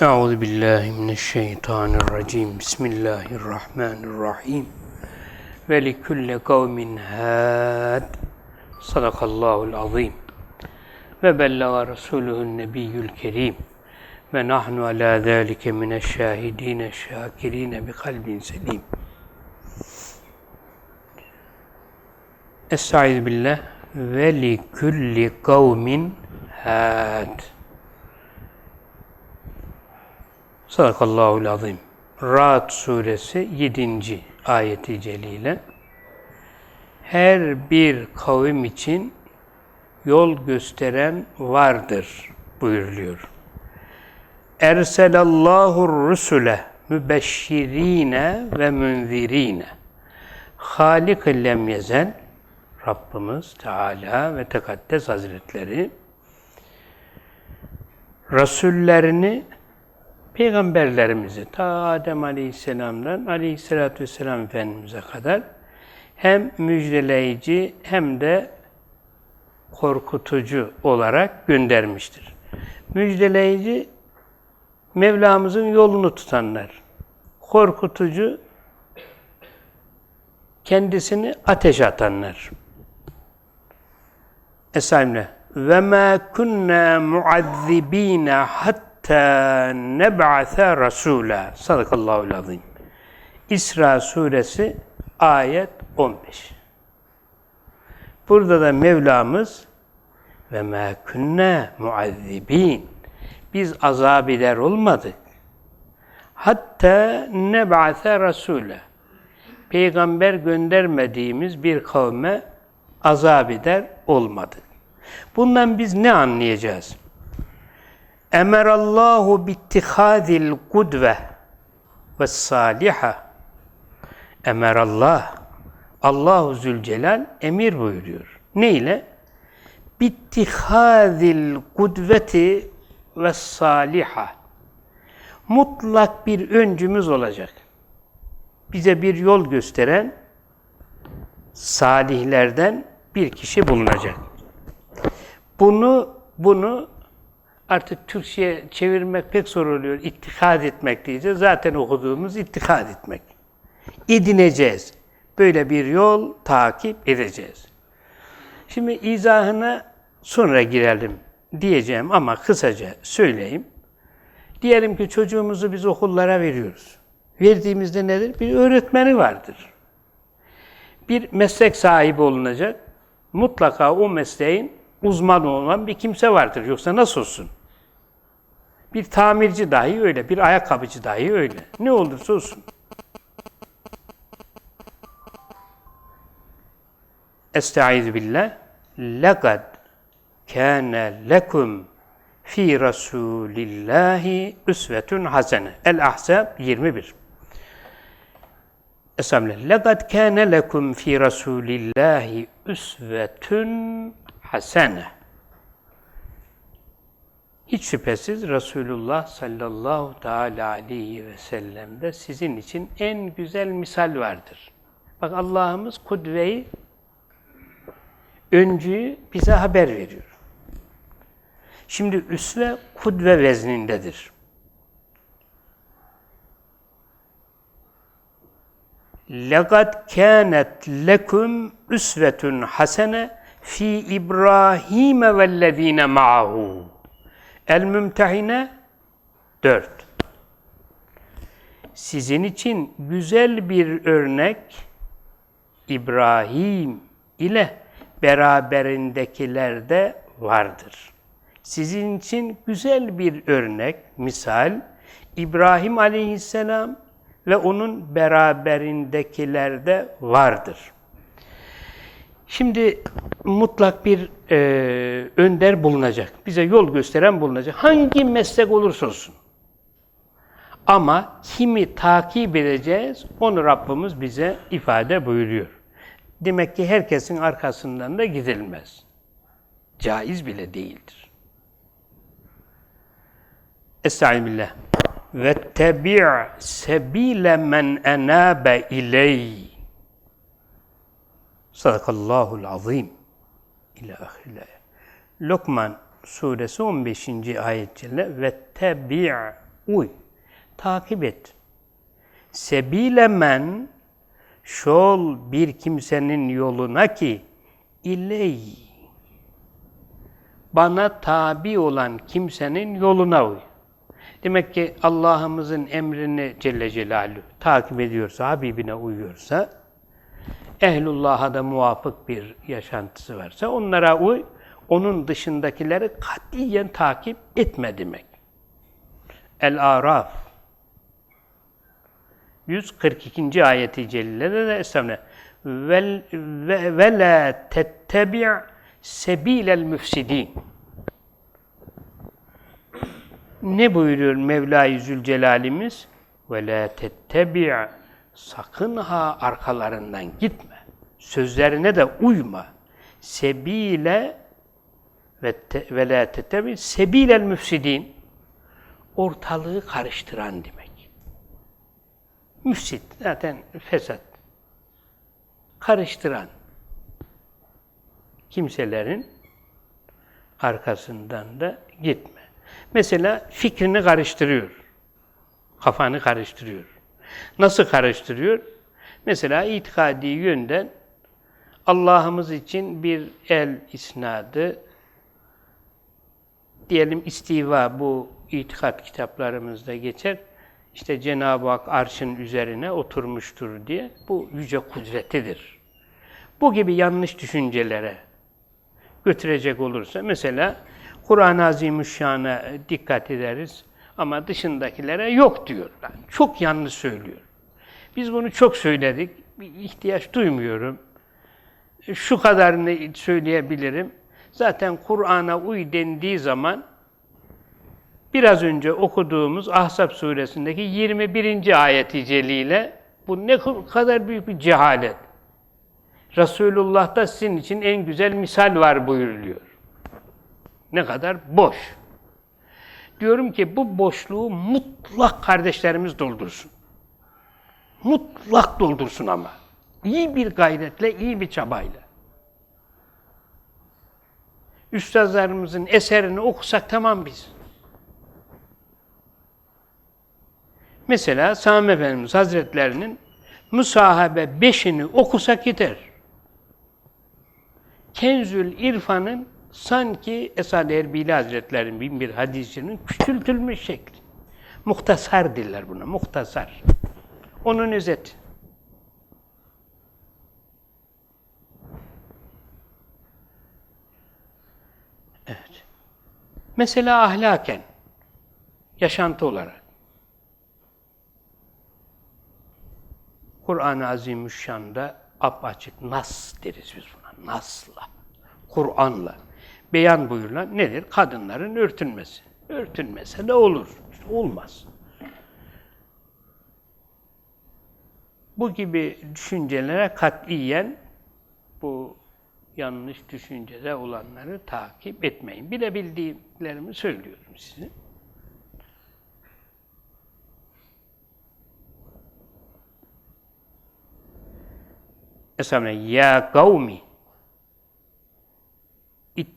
Euzu billahi mineşşeytanirracim. Bismillahirrahmanirrahim. Ve li kulli kavmin had. Sadakallahul azim. Ve bellaga resuluhun nebiyyül kerim. Ve nahnu ala zalike mineşşahidine şakirine bi kalbin selim. Estaizu billah. Ve li kulli kavmin had. Sadakallahul azim. Ra'd suresi 7. ayeti celile. Her bir kavim için yol gösteren vardır buyuruluyor. Erselallahu rusule mübeşşirine ve münzirine. Halik lem yezel Rabbimiz Teala ve Tekaddes Hazretleri Resullerini peygamberlerimizi ta Adem Aleyhisselam'dan Aleyhisselatü Vesselam Efendimiz'e kadar hem müjdeleyici hem de korkutucu olarak göndermiştir. Müjdeleyici Mevlamızın yolunu tutanlar. Korkutucu kendisini ateşe atanlar. Esaimle ve ma kunna muazzibina hatta neb'ase rasula. Sadakallahu azim. İsra suresi ayet 15. Burada da Mevlamız ve ma kunna muazzibin. Biz azabiler olmadık. Hatta neb'ase rasula. Peygamber göndermediğimiz bir kavme azab eder olmadı. Bundan biz ne anlayacağız? Emerallahu bittihazil kudve ve saliha. Emerallah. Allahu Zülcelal emir buyuruyor. Ne ile? Kudveti ve saliha. Mutlak bir öncümüz olacak. Bize bir yol gösteren salihlerden bir kişi bulunacak. Bunu bunu artık Türkçe'ye çevirmek pek zor oluyor. İttikad etmek diyeceğiz. Zaten okuduğumuz ittikad etmek. Edineceğiz. Böyle bir yol takip edeceğiz. Şimdi izahına sonra girelim diyeceğim ama kısaca söyleyeyim. Diyelim ki çocuğumuzu biz okullara veriyoruz. Verdiğimizde nedir? Bir öğretmeni vardır. Bir meslek sahibi olunacak. Mutlaka o mesleğin uzmanı olan bir kimse vardır. Yoksa nasıl olsun? Bir tamirci dahi öyle, bir ayakkabıcı dahi öyle. Ne olursa olsun. Estaizu billah. Lekad kâne lekum fi Rasulillahi üsvetun hasene. El-Ahzab 21. Estağfirullah. Lekad kâne lekum fi Rasulillahi üsvetun hasene. Hiç şüphesiz Resulullah sallallahu teala aleyhi ve sellem'de sizin için en güzel misal vardır. Bak Allah'ımız kudveyi, öncüyü bize haber veriyor. Şimdi üsve kudve veznindedir. لَقَدْ كَانَتْ لَكُمْ üsvetun hasene fi İbrahim vellezine ma'ahu. El-Mümtehine 4. Sizin için güzel bir örnek İbrahim ile beraberindekilerde vardır. Sizin için güzel bir örnek, misal İbrahim aleyhisselam ve onun beraberindekilerde vardır. Şimdi mutlak bir e, önder bulunacak. Bize yol gösteren bulunacak. Hangi meslek olursa olsun. Ama kimi takip edeceğiz, onu Rabbimiz bize ifade buyuruyor. Demek ki herkesin arkasından da gidilmez. Caiz bile değildir. Estaizu billah. Ve tebi' sebile men enabe ileyh. Sadakallahul azim. İlâ ahiril Lokman suresi 15. ayet celle ve tebi' Uy. Takip et. Sebile men şol bir kimsenin yoluna ki iley bana tabi olan kimsenin yoluna uy. Demek ki Allah'ımızın emrini Celle Celaluhu takip ediyorsa, Habibine uyuyorsa, ehlullah'a da muvafık bir yaşantısı varsa onlara uy, onun dışındakileri katiyen takip etme demek. El-Araf 142. ayeti celilede de estağfirullah ve, ve, ve la tettebi' sebilel müfsidin ne buyuruyor Mevla-i Zülcelal'imiz? Ve la sakın ha arkalarından gitme. Sözlerine de uyma. Sebile ve te, ve la tettebi sebilel müfsidin ortalığı karıştıran demek. Müfsit zaten fesat. Karıştıran kimselerin arkasından da gitme. Mesela fikrini karıştırıyor. Kafanı karıştırıyor. Nasıl karıştırıyor? Mesela itikadi yönden Allah'ımız için bir el isnadı, diyelim istiva bu itikat kitaplarımızda geçer. İşte Cenab-ı Hak arşın üzerine oturmuştur diye. Bu yüce kudretidir. Bu gibi yanlış düşüncelere götürecek olursa mesela Kur'an-ı Azimüşşan'a dikkat ederiz ama dışındakilere yok diyorlar. Çok yanlış söylüyor. Biz bunu çok söyledik. Bir ihtiyaç duymuyorum. Şu kadarını söyleyebilirim. Zaten Kur'an'a uy dendiği zaman biraz önce okuduğumuz Ahzab suresindeki 21. ayeti celiyle bu ne kadar büyük bir cehalet. Resulullah'ta sizin için en güzel misal var buyuruluyor. Ne kadar boş. Diyorum ki bu boşluğu mutlak kardeşlerimiz doldursun. Mutlak doldursun ama. İyi bir gayretle, iyi bir çabayla. Üstazlarımızın eserini okusak tamam biz. Mesela Sami Efendimiz Hazretlerinin Musahabe beşini okusak yeter. Kenzül İrfan'ın sanki Esad Erbili Hazretleri'nin bin bir hadisinin küçültülmüş şekli. Muhtasar diller buna, muhtasar. Onun özeti. Evet. Mesela ahlaken, yaşantı olarak. Kur'an-ı Azimüşşan'da apaçık nas deriz biz buna, nasla, Kur'an'la beyan buyurulan nedir? Kadınların örtünmesi. Örtünmese ne olur? İşte olmaz. Bu gibi düşüncelere katiyen bu yanlış düşüncede olanları takip etmeyin. Bilebildiklerimi söylüyorum size. Estağfirullah. Ya kavmi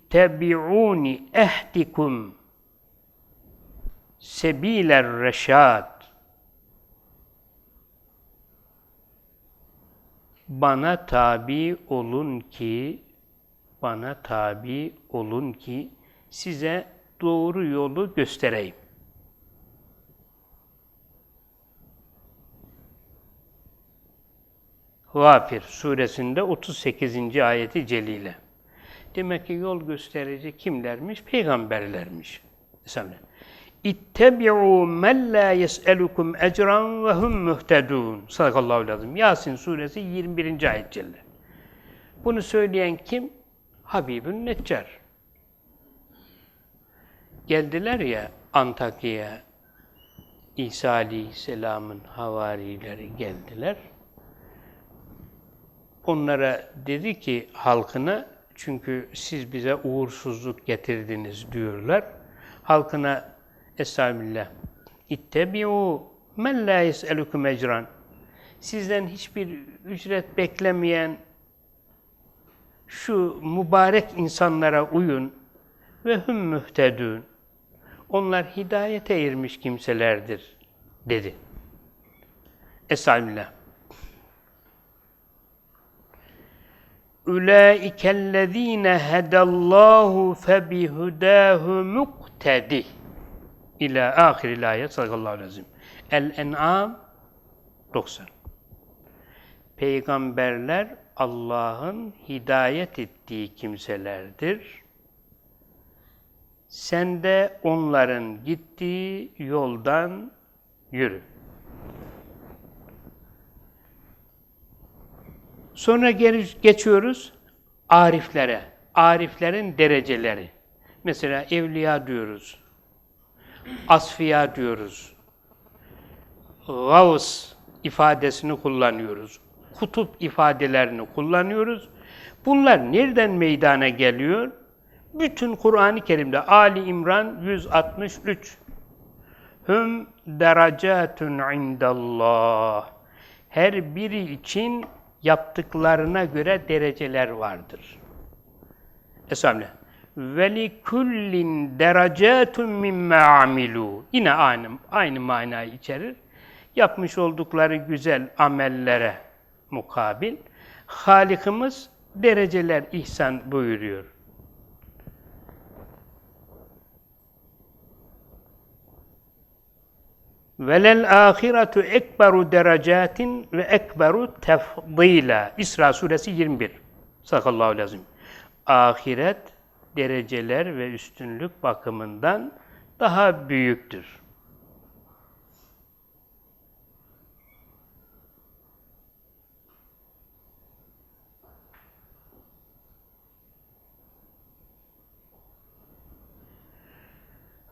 İttebi'uni ehdikum sebiler reşad. Bana tabi olun ki, bana tabi olun ki size doğru yolu göstereyim. Gafir suresinde 38. ayeti celile. Demek ki yol gösterici kimlermiş? Peygamberlermiş. Mesela İttebi'u men la yes'elukum ecran ve hum muhtedun. Sadakallahu lazım. Yasin suresi 21. ayet celle. Bunu söyleyen kim? Habibün Neccar. Geldiler ya Antakya'ya İsa Aleyhisselam'ın havarileri geldiler. Onlara dedi ki halkına çünkü siz bize uğursuzluk getirdiniz diyorlar. Halkına Estağfirullah. İttebi'u men la yes'elukum ecran. Sizden hiçbir ücret beklemeyen şu mübarek insanlara uyun ve hum mühtedun. Onlar hidayete ermiş kimselerdir dedi. Estağfirullah. Ulaikellezine hedallahu febihudahu muktedi. İlâ ahiril ayet sallallahu aleyhi ve sellem. El-En'am 90. Peygamberler Allah'ın hidayet ettiği kimselerdir. Sen de onların gittiği yoldan yürü. Sonra geçiyoruz ariflere. Ariflerin dereceleri. Mesela evliya diyoruz. Asfiya diyoruz. Gavs ifadesini kullanıyoruz. Kutup ifadelerini kullanıyoruz. Bunlar nereden meydana geliyor? Bütün Kur'an-ı Kerim'de Ali İmran 163 Hüm derecatun indallah. Her biri için yaptıklarına göre dereceler vardır. Estağfirullah. Ve li kullin derecatun mimma amilu. Yine aynı aynı manayı içerir. Yapmış oldukları güzel amellere mukabil Halikimiz dereceler ihsan buyuruyor. Velel ahiretu ekberu derecatin ve ekberu tefdila. İsra suresi 21. Sakallahu lazım. Ahiret dereceler ve üstünlük bakımından daha büyüktür.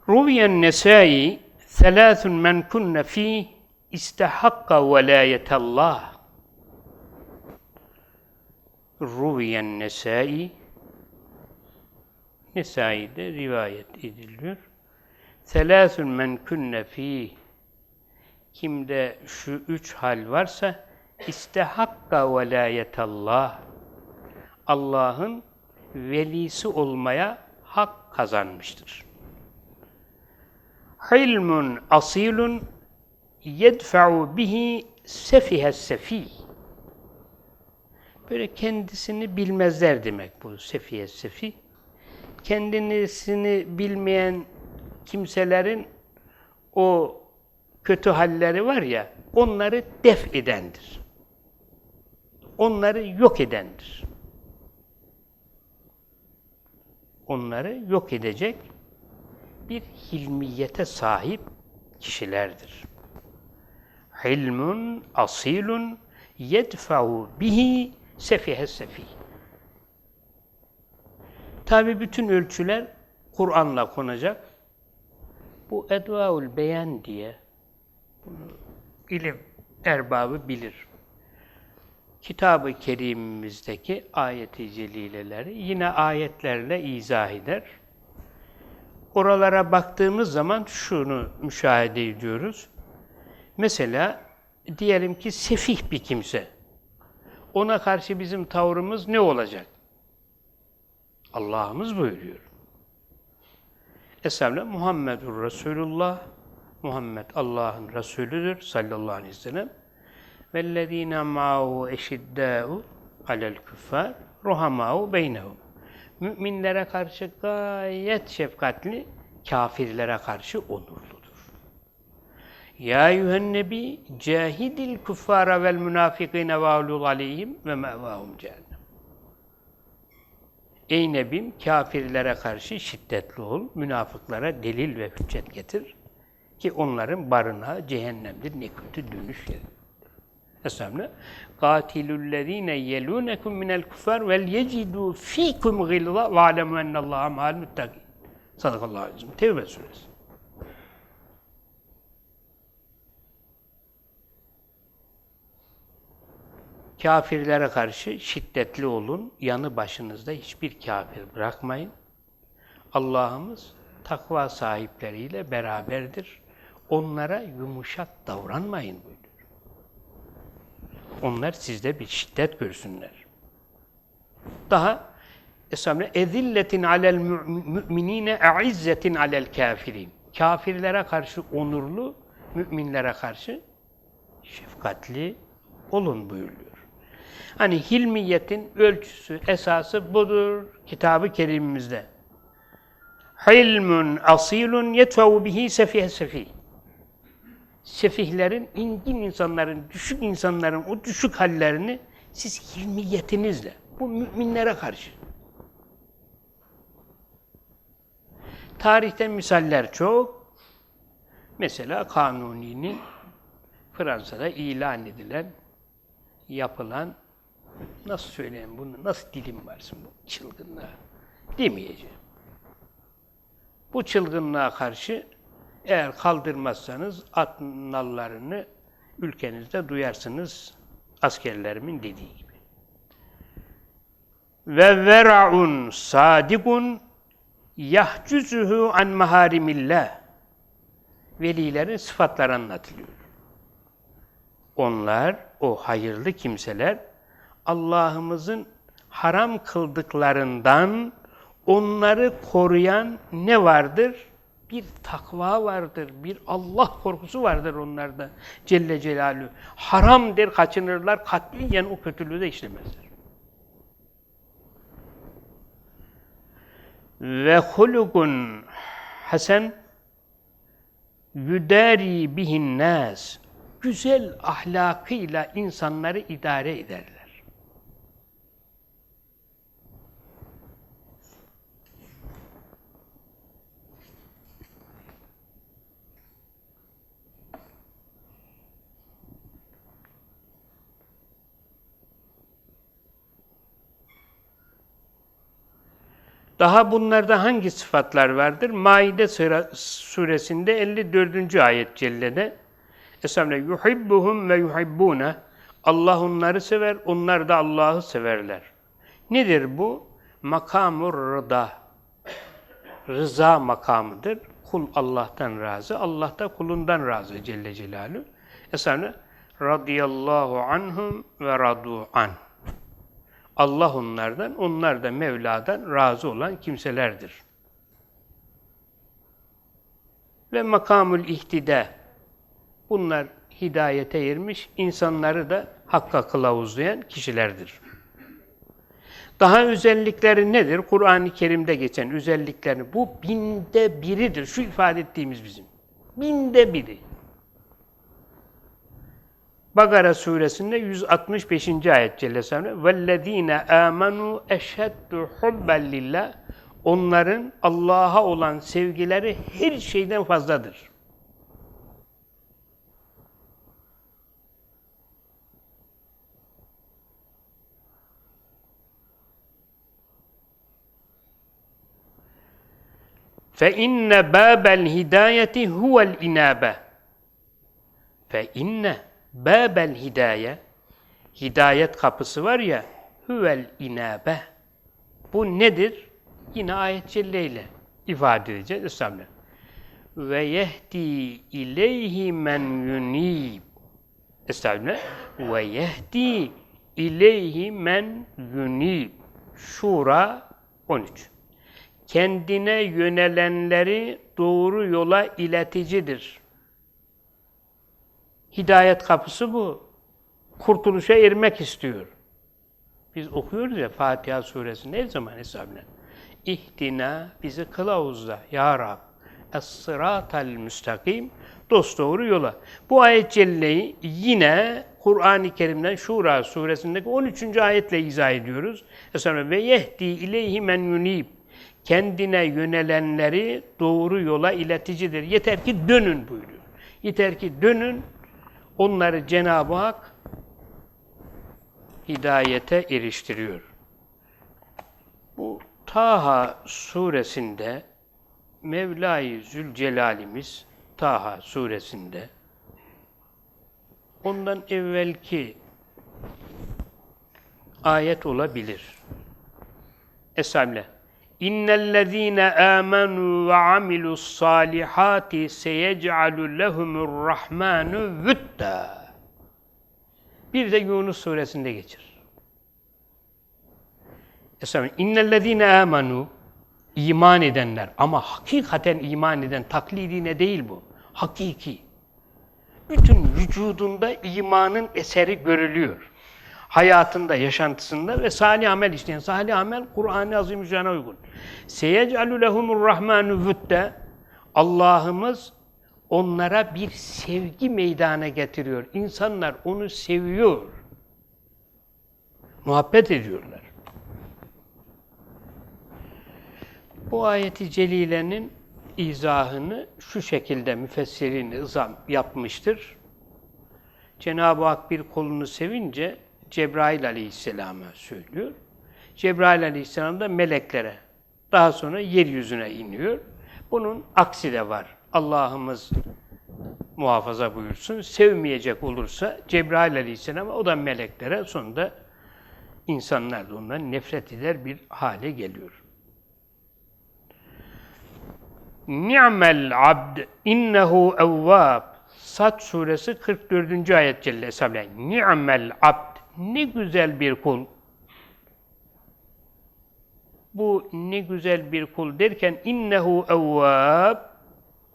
Ruviyen Nesai Selâthun men kunne fî istehakka velâyetallah. Ruviyen Nesai Nesai'de rivayet ediliyor. Selâthun men kunne fî Kimde şu üç hal varsa istehakka velayetallah Allah'ın velisi olmaya hak kazanmıştır. Hilmun asilun yedfa'u bihi sefihes sefi. Böyle kendisini bilmezler demek bu sefihes sefi. Kendisini bilmeyen kimselerin o kötü halleri var ya, onları def edendir. Onları yok edendir. Onları yok edecek bir hilmiyete sahip kişilerdir. Hilmun asilun yedfa'u bihi sefihe sefi. Tabi bütün ölçüler Kur'an'la konacak. Bu edvaul beyan diye bunu ilim erbabı bilir. Kitab-ı Kerim'imizdeki ayet-i celileleri yine ayetlerle izah eder. Oralara baktığımız zaman şunu müşahede ediyoruz. Mesela diyelim ki sefih bir kimse. Ona karşı bizim tavrımız ne olacak? Allah'ımız buyuruyor. Estağfirullah Muhammedur Resulullah Muhammed Allah'ın Resulüdür sallallahu aleyhi ve sellem. Vellezîne ma'hu eşiddâ'u alel küffâr ruhamâ'u beynehum. Müminlere karşı gayet şefkatli, kafirlere karşı onurludur. Ya eyyühen nebi cahidil kuffara vel münafikine ve ahlul aleyhim ve mevahum cehennem. Ey Nebim, kafirlere karşı şiddetli ol, münafıklara delil ve hüccet getir ki onların barınağı cehennemdir, ne kötü dönüş yeri. Estağfirullah. قَاتِلُوا يَلُونَكُمْ مِنَ الْكُفَّارِ وَلْيَجِدُوا ف۪يكُمْ غِلْظَ وَعَلَمُوا اَنَّ اللّٰهَ مَعَ الْمُتَّقِينَ Sadakallahu aleyhi ve Tevbe suresi. Kafirlere karşı şiddetli olun, yanı başınızda hiçbir kafir bırakmayın. Allah'ımız takva sahipleriyle beraberdir. Onlara yumuşak davranmayın buyuruyor. Onlar sizde bir şiddet görsünler. Daha Estağfirullah. Ezilletin alel müminine e'izzetin alel kafirin. kafirlere karşı onurlu, müminlere karşı şefkatli olun buyuruyor. Hani hilmiyetin ölçüsü, esası budur kitabı kerimimizde. Hilmun asilun yetfevu bihi sefih sefih. Sefihlerin, ingin insanların, düşük insanların o düşük hallerini siz hilmiyetinizle, bu müminlere karşı. Tarihten misaller çok. Mesela Kanuni'nin Fransa'da ilan edilen, yapılan, nasıl söyleyeyim bunu, nasıl dilim varsın bu çılgınlığa demeyeceğim. Bu çılgınlığa karşı eğer kaldırmazsanız at nallarını ülkenizde duyarsınız askerlerimin dediği gibi. Ve vera'un sadikun yahcuzuhu an maharimillah. Velilerin sıfatları anlatılıyor. Onlar, o hayırlı kimseler, Allah'ımızın haram kıldıklarından onları koruyan ne vardır? Bir takva vardır, bir Allah korkusu vardır onlarda Celle Celaluhu. Haram der, kaçınırlar, katliyen o kötülüğü de işlemezler. Ve hulukun hasen yüderi bihin nas güzel ahlakıyla insanları idare ederler. Daha bunlarda hangi sıfatlar vardır? Maide suresinde 54. ayet cellede Estağfirullah. Yuhibbuhum ve yuhibbune. Allah onları sever, onlar da Allah'ı severler. Nedir bu? Makamur rıda. Rıza makamıdır. Kul Allah'tan razı, Allah da kulundan razı Celle Celaluhu. Estağfirullah. Radiyallahu anhum ve radu an. Allah onlardan, onlar da Mevla'dan razı olan kimselerdir. Ve makamul ihtida. Bunlar hidayete ermiş, insanları da hakka kılavuzlayan kişilerdir. Daha özellikleri nedir? Kur'an-ı Kerim'de geçen özelliklerini. Bu binde biridir. Şu ifade ettiğimiz bizim. Binde biri. Bakara suresinde 165. ayet Celle Sanne vellezine amenu eşheddu hubben lillah onların Allah'a olan sevgileri her şeyden fazladır. Fe inne babel hidayeti huvel inabe. Babel hidaye hidayet kapısı var ya huvel inabe. Bu nedir? Yine ayet celleyle ifade edeceğiz. Estağfirullah. Ve yehdi ileyhi men yunib. Estağfirullah. Ve yehdi ileyhi men yunib. Şura 13 kendine yönelenleri doğru yola ileticidir. Hidayet kapısı bu. Kurtuluşa ermek istiyor. Biz okuyoruz ya Fatiha suresi ne zaman hesabına? İhtina bizi kılavuzla ya Rab. Es-sıratel müstakim dost doğru yola. Bu ayet celleyi yine Kur'an-ı Kerim'den Şura suresindeki 13. ayetle izah ediyoruz. Mesela ve yehdi ileyhi men yunib kendine yönelenleri doğru yola ileticidir. Yeter ki dönün buyuruyor. Yeter ki dönün, onları Cenab-ı Hak hidayete eriştiriyor. Bu Taha suresinde Mevla-i Zülcelal'imiz Taha suresinde ondan evvelki ayet olabilir. Esamle. İnnellezîne âmenû ve amilus salihâti seyec'alu lehumur rahmanu vüttâ. Bir de Yunus suresinde geçir. Estağfirullah. İnnellezîne âmenû iman edenler ama hakikaten iman eden taklidine değil bu. Hakiki. Bütün vücudunda imanın eseri görülüyor. Hayatında, yaşantısında ve salih amel işleyen. Salih amel Kur'an-ı Azimüşşan'a uygun. Seyec'alü lehumur rahmanu vütte Allah'ımız onlara bir sevgi meydana getiriyor. İnsanlar onu seviyor. Muhabbet ediyorlar. Bu ayeti celilenin izahını şu şekilde müfessirin izam yapmıştır. Cenab-ı Hak bir kulunu sevince Cebrail aleyhisselama söylüyor. Cebrail aleyhisselam da meleklere, daha sonra yeryüzüne iniyor. Bunun aksi de var. Allah'ımız muhafaza buyursun. Sevmeyecek olursa Cebrail aleyhisselam o da meleklere sonunda insanlar da ondan nefret eder bir hale geliyor. Ni'mel abd innehu evvab. Sat suresi 44. ayet Celle. Ni'mel abd. Ne güzel bir kul. Bu ne güzel bir kul derken innehu evvab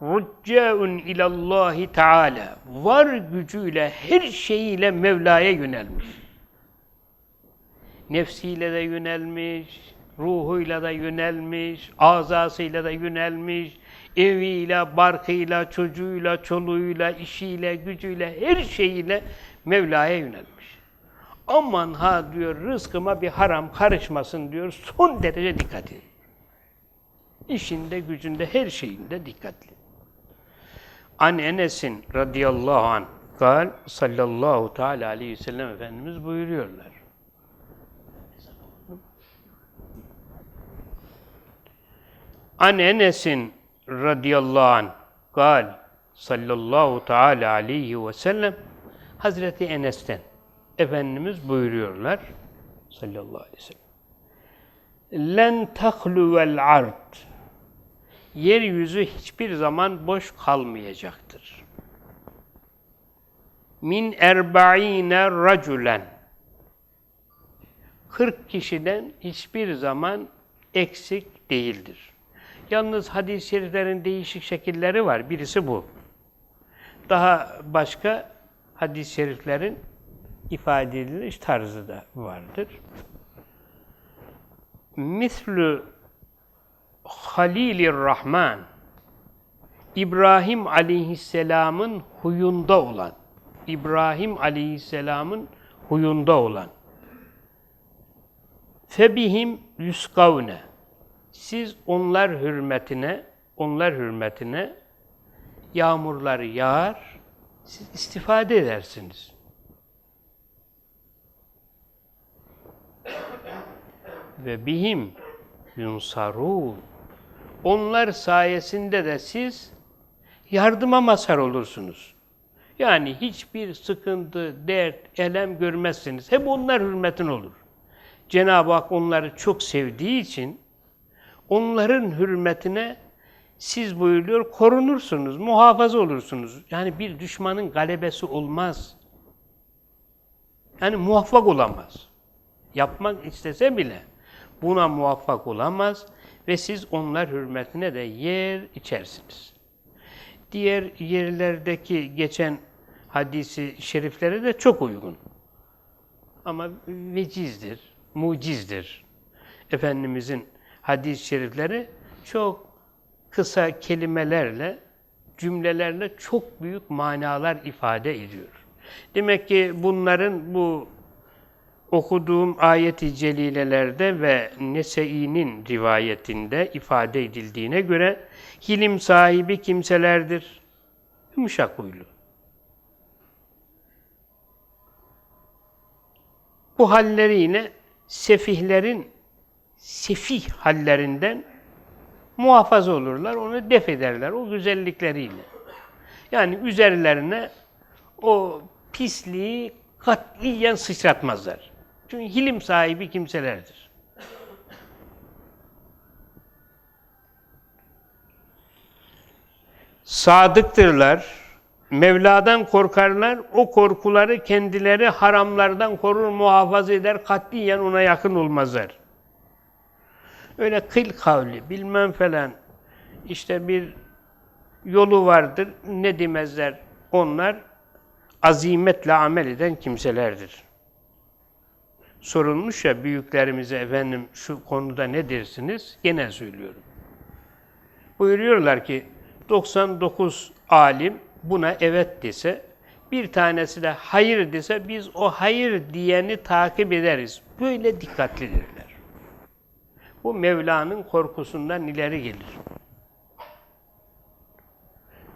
ruccaun ilallahi teala. Var gücüyle her şeyiyle Mevla'ya yönelmiş. Nefsiyle de yönelmiş, ruhuyla da yönelmiş, azasıyla da yönelmiş, eviyle, barkıyla, çocuğuyla, çoluğuyla, işiyle, gücüyle, her şeyiyle Mevla'ya yönelmiş. Aman ha diyor, rızkıma bir haram karışmasın diyor, son derece dikkatli. İşinde, gücünde, her şeyinde dikkatli. An Enes'in radıyallahu anh, kal sallallahu teala aleyhi ve sellem Efendimiz buyuruyorlar. An Enes'in radıyallahu anh gal sallallahu teala aleyhi ve sellem Hazreti Enes'ten Efendimiz buyuruyorlar sallallahu aleyhi ve sellem len tahluvel ard yeryüzü hiçbir zaman boş kalmayacaktır. Min erba'ine raculen 40 kişiden hiçbir zaman eksik değildir. Yalnız hadis-i şeriflerin değişik şekilleri var. Birisi bu. Daha başka hadis-i şeriflerin ifade ediliş tarzı da vardır. Mislü Halilir Rahman İbrahim aleyhisselamın huyunda olan İbrahim aleyhisselamın huyunda olan febihim yuskavne siz onlar hürmetine, onlar hürmetine yağmurları yağar, siz istifade edersiniz. Ve bihim yunsarun. Onlar sayesinde de siz yardıma mazhar olursunuz. Yani hiçbir sıkıntı, dert, elem görmezsiniz. Hep onlar hürmetin olur. Cenab-ı Hak onları çok sevdiği için onların hürmetine siz buyuruyor korunursunuz, muhafaza olursunuz. Yani bir düşmanın galebesi olmaz. Yani muvaffak olamaz. Yapmak istese bile buna muvaffak olamaz ve siz onlar hürmetine de yer içersiniz. Diğer yerlerdeki geçen hadisi şeriflere de çok uygun. Ama vecizdir, mucizdir. Efendimizin hadis-i şerifleri çok kısa kelimelerle, cümlelerle çok büyük manalar ifade ediyor. Demek ki bunların bu okuduğum ayet-i celilelerde ve Nese'i'nin rivayetinde ifade edildiğine göre hilim sahibi kimselerdir. Yumuşak huylu. Bu halleriyle sefihlerin sefih hallerinden muhafaza olurlar, onu def ederler o güzellikleriyle. Yani üzerlerine o pisliği katliyen sıçratmazlar. Çünkü hilim sahibi kimselerdir. Sadıktırlar, Mevla'dan korkarlar, o korkuları kendileri haramlardan korur, muhafaza eder, katliyen ona yakın olmazlar. Öyle kıl kavli, bilmem falan, işte bir yolu vardır, ne demezler onlar, azimetle amel eden kimselerdir. Sorulmuş ya büyüklerimize efendim şu konuda ne dersiniz? Gene söylüyorum. Buyuruyorlar ki 99 alim buna evet dese, bir tanesi de hayır dese biz o hayır diyeni takip ederiz. Böyle dikkatlidirler. Bu Mevla'nın korkusundan ileri gelir.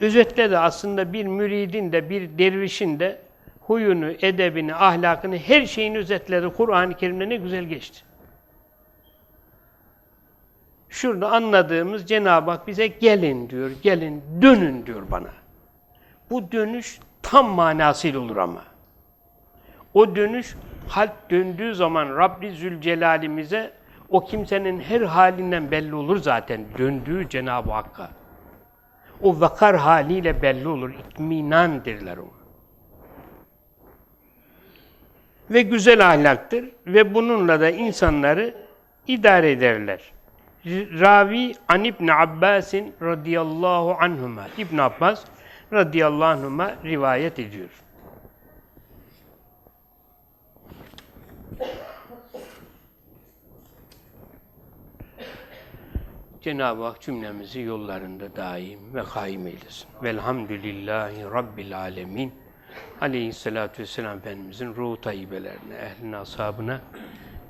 Özetle de aslında bir müridin de bir dervişin de huyunu, edebini, ahlakını, her şeyini özetledi. Kur'an-ı Kerim'de ne güzel geçti. Şurada anladığımız Cenab-ı Hak bize gelin diyor, gelin, dönün diyor bana. Bu dönüş tam manasıyla olur ama. O dönüş kalp döndüğü zaman Rabbi Zülcelal'imize o kimsenin her halinden belli olur zaten döndüğü Cenab-ı Hakk'a. O vakar haliyle belli olur. İtminan derler ona. Ve güzel ahlaktır ve bununla da insanları idare ederler. Ravi an İbn Abbasin radıyallahu anhuma. İbn Abbas radıyallahu anhuma rivayet ediyor. Cenab-ı Hak cümlemizi yollarında daim ve kaim eylesin. Velhamdülillahi Rabbil alemin. Aleyhisselatü Vesselam Efendimizin ruh tayyibelerine, ehline, ashabına,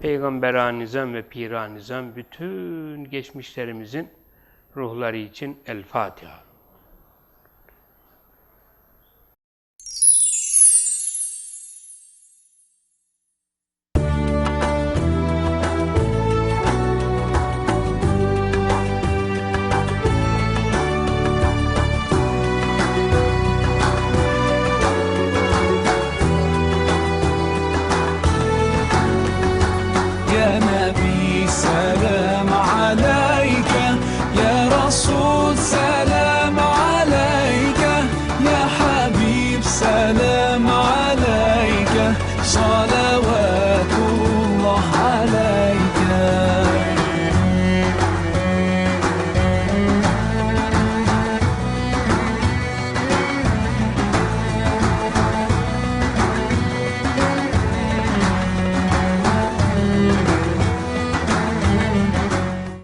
peygamberanizam ve piranizam bütün geçmişlerimizin ruhları için El Fatiha.